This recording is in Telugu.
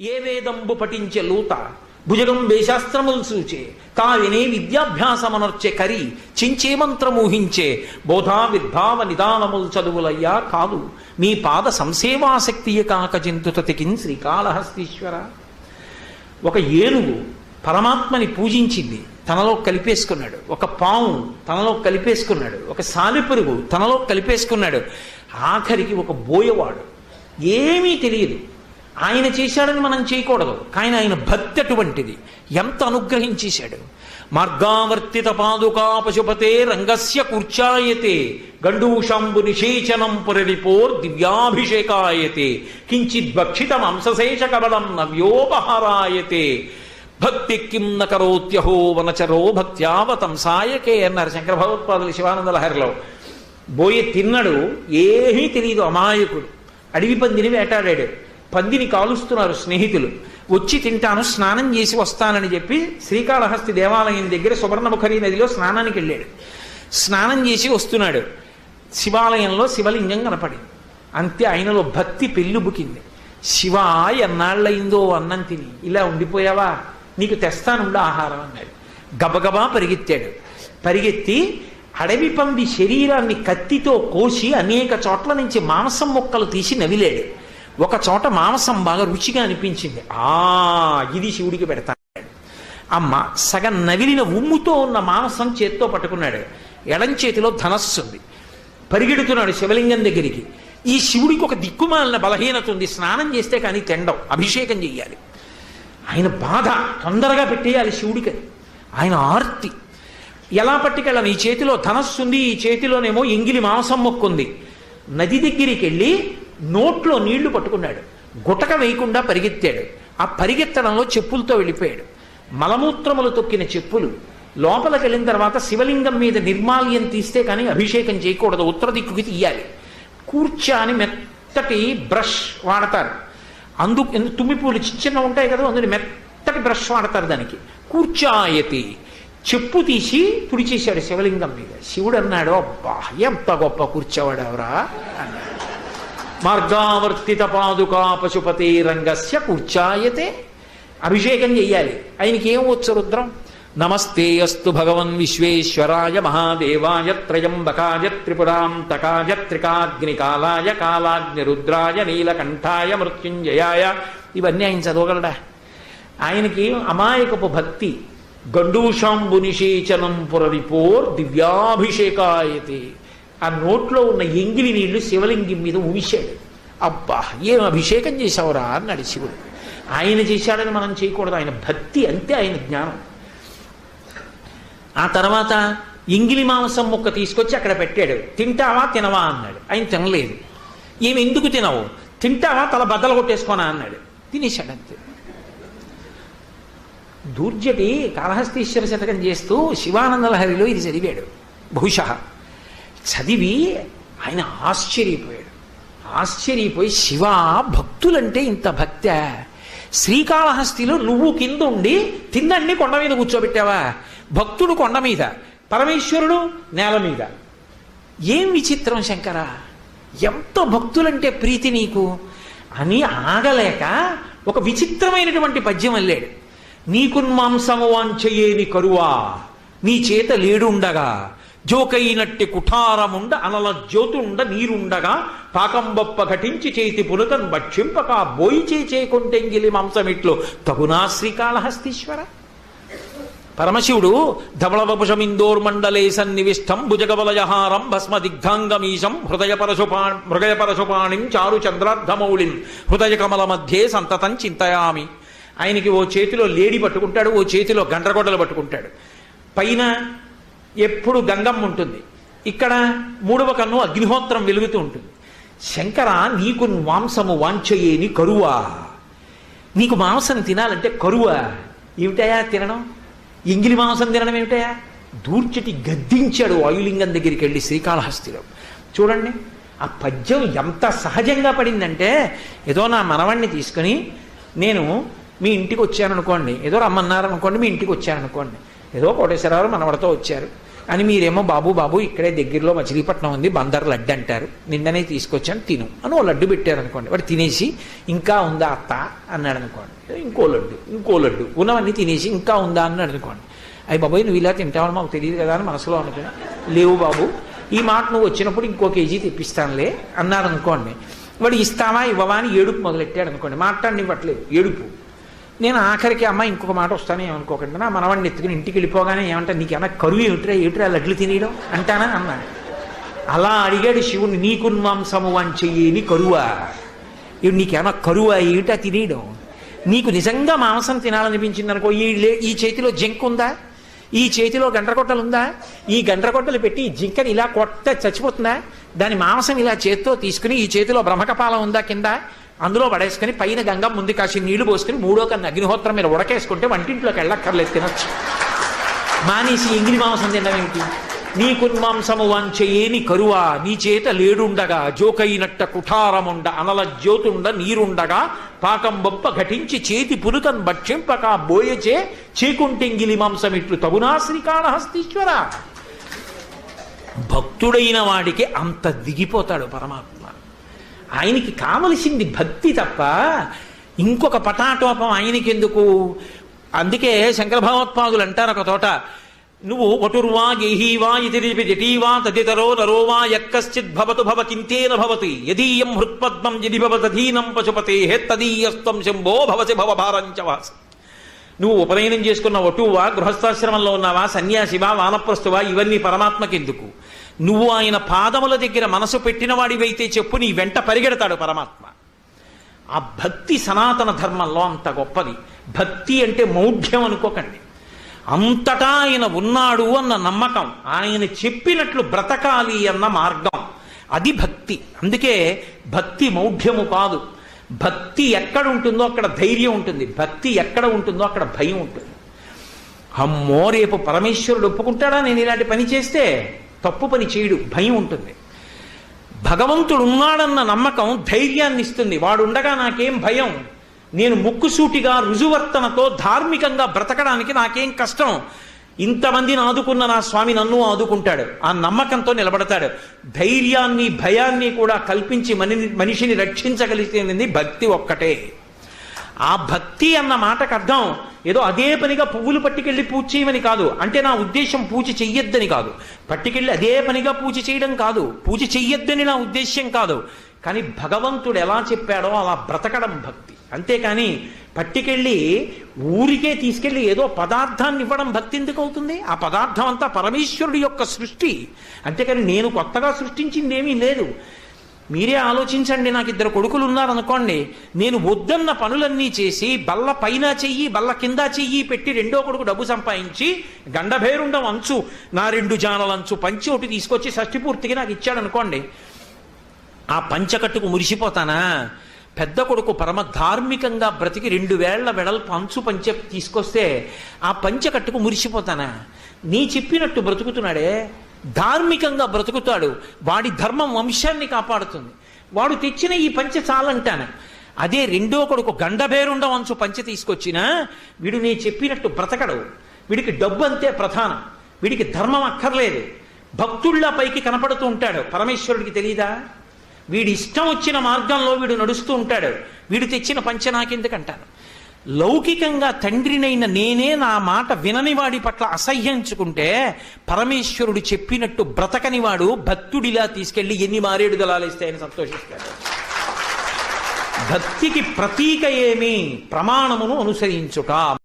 ఏ వేదంబు పఠించే లూత భుజగం వేశాస్త్రములు సూచే కావినే విద్యాభ్యాసమనర్చే కరి చించే మంత్రమూహించే బోధా విద్భావ నిదానములు చదువులయ్యా కాదు మీ పాద సంసేవాసక్తియ కాక జంతుతతికిన్ శ్రీకాళహస్తీశ్వర. ఒక ఏనుగు పరమాత్మని పూజించింది తనలో కలిపేసుకున్నాడు. ఒక పాము తనలో కలిపేసుకున్నాడు. ఒక సాలిపురుగు తనలో కలిపేసుకున్నాడు. ఆఖరికి ఒక బోయవాడు. ఏమీ తెలియదు. ఆయన చేశాడని మనం చేయకూడదు. కానీ ఆయన భక్తి అటువంటిది. ఎంత అనుగ్రహించేశాడు మార్గావర్తిత పాదుకా పశుపతే రంగస్య కూర్చాయతే. గండూషాంబు నిషేచనం పురరిపోర్ దివ్యాభిషేకాయతే. కించిద్ భక్షితం అంశశేష కబలం నవ్యోపహారాయతే. భక్తి కిం నకరోత్యహో వనచరో భక్త్యావతం సాయకే అన్నారు శంకర భగవత్పాదులు శివానంద లహరిలో. బోయే తిన్నడు. ఏమీ తెలియదు అమాయకుడు. అడవి పందిని వేటాడాడు. పందిని కాలుస్తున్నారు స్నేహితులు. వచ్చి తింటాను స్నానం చేసి వస్తానని చెప్పి శ్రీకాళహస్తి దేవాలయం దగ్గర సువర్ణముఖరి నదిలో స్నానానికి వెళ్ళాడు. స్నానం చేసి వస్తున్నాడు. శివాలయంలో శివలింగం కనపడింది. అంతే ఆయనలో భక్తి పెళ్ళుబుకింది శివ ఎన్నాళ్ళయిందో అన్నం తిని ఇలా ఉండిపోయావా? నీకు తెస్తానుండు ఆహారం అన్నాడు. గబగబా పరిగెత్తాడు. పరిగెత్తి అడవి పంది శరీరాన్ని కత్తితో కోసి అనేక చోట్ల నుంచి మాంసం ముక్కలు తీసి నవిలాడు. ఒక చోట మాంసం బాగా రుచిగా అనిపించింది. ఆ ఇది శివుడికి పెడతాడు అమ్మ సగం నవిలిన ఉమ్ముతో ఉన్న మాంసం చేత్తో పట్టుకున్నాడు. ఎడం చేతిలో ధనస్సు ఉంది. పరిగెడుతున్నాడు శివలింగం దగ్గరికి. ఈ శివుడికి ఒక దిక్కుమాలిన బలహీనత ఉంది. స్నానం చేస్తే కానీ తిండం అభిషేకం చెయ్యాలి. ఆయన బాధ తొందరగా పెట్టేయాలి శివుడికి. ఆయన ఆర్తి. ఎలా పట్టుకెళ్ళాను? ఈ చేతిలో ధనస్సు ఉంది. ఈ చేతిలోనేమో ఎంగిలి మాంసం మొక్కుంది. నది దగ్గరికి వెళ్ళి నోట్లో నీళ్ళు పట్టుకున్నాడు. గుటక వేయకుండా పరిగెత్తాడు. ఆ పరిగెత్తడంలో చెప్పులతో వెళ్ళిపోయాడు. మలమూత్రములు తొక్కిన చెప్పులు. లోపలికి వెళ్ళిన తర్వాత శివలింగం మీద నిర్మాల్యం తీస్తే కానీ అభిషేకం చేయకూడదు. ఉత్తర దిక్కుకి తీయాలి. కూర్చాని మెత్తటి బ్రష్ వాడతారు. అందు తుమ్మిపూలు చిన్న ఉంటాయి కదా అందులో మెత్తటి బ్రష్ వాడతారు దానికి. కూర్చాయతి. చెప్పు తీసి తుడిచేశాడు శివలింగం మీద. శివుడు అన్నాడు అబ్బా ఎంత గొప్ప కూర్చోవాడెవరా అన్నాడు. మార్గావర్తిత పాదుకా పశుపతి రంగస్య కూర్చాయతే. అభిషేకం చెయ్యాలి. ఆయనకి ఏం వచ్చు రుద్రం? నమస్తే అస్తు భగవన్ విశ్వేశ్వరాయ మహాదేవాయ త్రయంబకాయ త్రిపురాంతకాయ త్రికాగ్నికాలాయ కాలాగ్ని రుద్రాయ నీలకంఠాయ మృత్యుంజయాయ. ఇవన్నీ ఆయన చదవగలడా? ఆయనకి అమాయకపు భక్తి. గండూషాంబు పురవిపోర్ దివ్యాభిషేకాయతే. ఆ నోట్లో ఉన్న ఎంగిలి నీళ్ళు శివలింగం మీద ఊశాడు అబ్బా ఏం అభిషేకం చేశావురా అన్నాడు శివుడు. ఆయన చేశాడని మనం చేయకూడదు. ఆయన భక్తి అంతే ఆయన జ్ఞానం. ఆ తర్వాత ఎంగిలి మాంసం ముక్క తీసుకొచ్చి అక్కడ పెట్టాడు. తింటావా తినవా అన్నాడు. ఆయన తినలేదు. ఏమి ఎందుకు తినవు? తింటావా తల బద్దలు కొట్టేసుకోనా? అన్నాడు. తినేశాడు అంతే దూర్జటి కాళహస్తీశ్వర శతకం చేస్తూ శివానంద లహరిలో ఇది చదివాడు. బహుశా చదివి ఆయన ఆశ్చర్యపోయాడు. ఆశ్చర్యపోయి శివ భక్తులంటే ఇంత భక్త. శ్రీకాళహస్తిలో నువ్వు కింద ఉండి తిందండి కొండ మీద కూర్చోబెట్టావా? భక్తుడు కొండ మీద పరమేశ్వరుడు నేల మీద. ఏం విచిత్రం శంకర ఎంత భక్తులంటే ప్రీతి నీకు? అని ఆగలేక ఒక విచిత్రమైనటువంటి పద్యం అల్లాడు. నీకున్మాంసము వాంఛయేని కరువా నీ చేత లేడుండగా జోకైనట్టి కుఠారముండ అనల జ్యోతుండ నీరుండగా పాకంబొప్ప ఘటించి చేతి పునుకన్ భక్షింపక బోయి చేచే మాంసమిట్లు. తగునా శ్రీకాళహస్తీశ్వర. పరమశివుడు ధవళవపుషమిందోర్మండలే సన్నివిష్టం భుజగబలయహారం భస్మ దిగ్ధాంగమీశం హృదయ పరశుపా హృదయ పరశుపాణిం చారు చంద్రార్ధమౌళిం. హృదయ కమల మధ్యే సంతతం చింతయామి. ఆయనకి ఓ చేతిలో లేడి పట్టుకుంటాడు ఓ చేతిలో గండ్రగొడ్డలు పట్టుకుంటాడు. పైన ఎప్పుడు గంగమ్మ ఉంటుంది. ఇక్కడ మూడవ కన్ను అగ్నిహోత్రం వెలుగుతూ ఉంటుంది. శంకర నీకు మాంసము వాంఛయేని కరువా. నీకు మాంసం తినాలంటే కరువా. ఏమిటయా తినడం? ఎంగిలి మాంసం తినడం ఏమిటయా? దూర్చటి గద్దించాడు వాయులింగం దగ్గరికి వెళ్ళి శ్రీకాళహస్తిలో. చూడండి ఆ పద్యం ఎంత సహజంగా పడిందంటే ఏదో నా మనవాణ్ణి తీసుకుని నేను మీ ఇంటికి వచ్చాననుకోండి ఏదో రమ్మన్నారనుకోండి మీ ఇంటికి వచ్చాననుకోండి ఏదో కోటేశ్వరరావు మనవడతో వచ్చారు. అని మీరేమో బాబు బాబు ఇక్కడే దగ్గరలో మచిలీపట్నం ఉంది బందర్ లడ్డు అంటారు. నిన్ననే తీసుకొచ్చాను తిను. అని ఓ లడ్డు పెట్టారు అనుకోండి వాడు తినేసి ఇంకా ఉందా అత్త? అన్నాడు అనుకోండి. ఇంకో లడ్డు ఇంకో లడ్డు ఉన్నవన్నీ తినేసి ఇంకా ఉందా? అన్నాడు అనుకోండి. అయ్యి బాబాయ్ నువ్వు ఇలా తింటావని మాకు తెలియదు కదా అని మనసులో అనుకున్నా. లేవు బాబు ఈ మాట నువ్వు వచ్చినప్పుడు ఇంకో కేజీ తెప్పిస్తానులే అన్నారు అనుకోండి వాడు ఇస్తావా ఇవ్వవా? అని ఏడుపు మొదలెట్టాడు అనుకోండి. మాట్లాడినివ్వట్లేదు ఏడుపు. నేను ఆఖరికి అమ్మ ఇంకొక మాట వస్తానే అనుకోకుండా. నా మనవాడిని ఎత్తుకుని ఇంటికి వెళ్ళిపోగానే ఏమంటా నీకేమన్నా కరువు ఏమిట్రా? ఏమిట్రా లడ్లు తినేయడం? అంటానా అన్నాడు అలా అడిగాడు శివుని నీకున్మాంసము వంచేయని కరువా? ఇవి నీకేమన్నా కరువా? ఏమిటా తినేయడం? నీకు నిజంగా మాంసం తినాలనిపించింది అనుకో ఈ లే- ఈ చేతిలో జింక ఉందా? ఈ చేతిలో గండ్రగొట్టలు ఉందా? ఈ గండ్రగొట్టలు పెట్టి ఈ జింకని ఇలా కొట్ట చచ్చిపోతుందా? దాని మాంసం ఇలా చేత్తో తీసుకుని ఈ చేతిలో బ్రహ్మకపాలం ఉందా కింద? అందులో పడేసుకుని పైన గంగం ముందు కాసి నీళ్ళు పోసుకుని మూడో కన్నా అగ్నిహోత్రం మీద ఉడకేసుకుంటే వంటింట్లోకి వెళ్ళక్కర్లేదు తినొచ్చు. మానేసి ఎంగిలి మాంసం తినవేమిటి నీ కున్మాంసము వంచేని కరువా? నీ చేత లేడుండగా జోకైనట్ట కుఠారముండ అనల జ్యోతుండ నీరుండగా పాకం బొప్ప ఘటించి చేతి పులుకన్ భక్షింపక బోయచే చీకుంటెంగిలి మాంసమిట్లు తగునా శ్రీకాళహస్తీశ్వర. భక్తుడైన వాడికి అంత దిగిపోతాడు పరమాత్మ. ఆయనకి కావలసింది భక్తి తప్ప ఇంకొక పటాటోపం ఆయనకి ఎందుకు అందుకే శంకర భగవత్పాదులు అంటారు ఒక తోట నువ్వు వటుర్వా గేహీవా ఇతిరిపి జటీవా తదితరో నరో వా భవతు భవ కింతేన భవతి యదీయం హృత్పద్మం యది భవదధీనం పశుపతే తదీయస్తం శంభో భవసి భవభారంచ వాసి. నువ్వు ఉపనయనం చేసుకున్న వటువా గృహస్థాశ్రమంలో ఉన్నావా సన్యాసివా వానప్రస్తువా ఇవన్నీ పరమాత్మకెందుకు? నువ్వు ఆయన పాదముల దగ్గర మనసు పెట్టిన వాడివైతే చెప్పు నీ వెంట పరిగెడతాడు పరమాత్మ. ఆ భక్తి సనాతన ధర్మంలో అంత గొప్పది. భక్తి అంటే మౌఢ్యం అనుకోకండి. అంతటా ఆయన ఉన్నాడు అన్న నమ్మకం ఆయన చెప్పినట్లు బ్రతకాలి అన్న మార్గం. అది భక్తి. అందుకే భక్తి మౌఢ్యము కాదు. భక్తి ఎక్కడ ఉంటుందో అక్కడ ధైర్యం ఉంటుంది. భక్తి ఎక్కడ ఉంటుందో అక్కడ భయం ఉంటుంది. అమ్మో రేపు పరమేశ్వరుడు ఒప్పుకుంటాడా? నేను ఇలాంటి పని చేస్తే తప్పు పని చేయడు భయం ఉంటుంది. భగవంతుడు ఉన్నాడన్న నమ్మకం ధైర్యాన్ని ఇస్తుంది. వాడు ఉండగా నాకేం భయం? నేను ముక్కుసూటిగా రుజువర్తనతో ధార్మికంగా బ్రతకడానికి నాకేం కష్టం? ఇంతమందిని ఆదుకున్న నా స్వామి నన్ను ఆదుకుంటాడు. ఆ నమ్మకంతో నిలబడతాడు. ధైర్యాన్ని భయాన్ని కూడా కల్పించి మని మనిషిని రక్షించగలిగింది భక్తి ఒక్కటే. ఆ భక్తి అన్న మాటకు అర్థం ఏదో అదే పనిగా పువ్వులు పట్టుకెళ్ళి పూజ చేయమని కాదు. అంటే నా ఉద్దేశం పూజ చెయ్యొద్దని కాదు. పట్టుకెళ్ళి అదే పనిగా పూజ చేయడం కాదు. పూజ చెయ్యొద్దని నా ఉద్దేశ్యం కాదు. కానీ భగవంతుడు ఎలా చెప్పాడో అలా బ్రతకడం భక్తి. అంతేకాని పట్టుకెళ్ళి ఊరికే తీసుకెళ్ళి ఏదో పదార్థాన్ని ఇవ్వడం భక్తి ఎందుకు అవుతుంది? ఆ పదార్థం అంతా పరమేశ్వరుడి యొక్క సృష్టి. అంతేకాని నేను కొత్తగా సృష్టించింది ఏమీ లేదు. మీరే ఆలోచించండి నాకు ఇద్దరు కొడుకులు ఉన్నారనుకోండి నేను వద్దన్న పనులన్నీ చేసి బల్ల పైన చెయ్యి బల్ల కింద చెయ్యి పెట్టి రెండో కొడుకు డబ్బు సంపాదించి గండభేరుండం అంచు నా రెండు జానలంచు పంచి ఒకటి తీసుకొచ్చి షష్టి పూర్తిగా నాకు ఇచ్చాడు అనుకోండి ఆ పంచకట్టుకు మురిసిపోతానా? పెద్ద కొడుకు పరమ ధార్మికంగా బ్రతికి రెండు వేళ్ళ వెడల్పు అంచు పంచ తీసుకొస్తే ఆ పంచకట్టుకు మురిసిపోతానా? నీ చెప్పినట్టు బ్రతుకుతున్నాడే. ధార్మికంగా బ్రతుకుతాడు. వాడి ధర్మం వంశాన్ని కాపాడుతుంది. వాడు తెచ్చిన ఈ పంచ చాలంటాను. అదే రెండో కొడుకు గండభేరుండం వంచు పంచ తీసుకొచ్చినా వీడు నీ చెప్పినట్టు బ్రతకడు. వీడికి డబ్బు అంతే ప్రధానం. వీడికి ధర్మం అక్కర్లేదు. భక్తుళ్ళ పైకి కనపడుతూ ఉంటాడు. పరమేశ్వరుడికి తెలియదా వీడి ఇష్టం వచ్చిన మార్గంలో వీడు నడుస్తూ ఉంటాడు. వీడు తెచ్చిన పంచ నాకెందుకంటాను? లౌకికంగా తండ్రినైన నేనే నా మాట వినని వాడి పట్ల అసహ్యించుకుంటే పరమేశ్వరుడు చెప్పినట్టు బ్రతకని వాడు భక్తుడిలా తీసుకెళ్ళి ఎన్ని మారేడు దళాలేస్తే ఆయన సంతోషిస్తాడు. భక్తికి ప్రతీక ఏమి ప్రమాణమును అనుసరించుట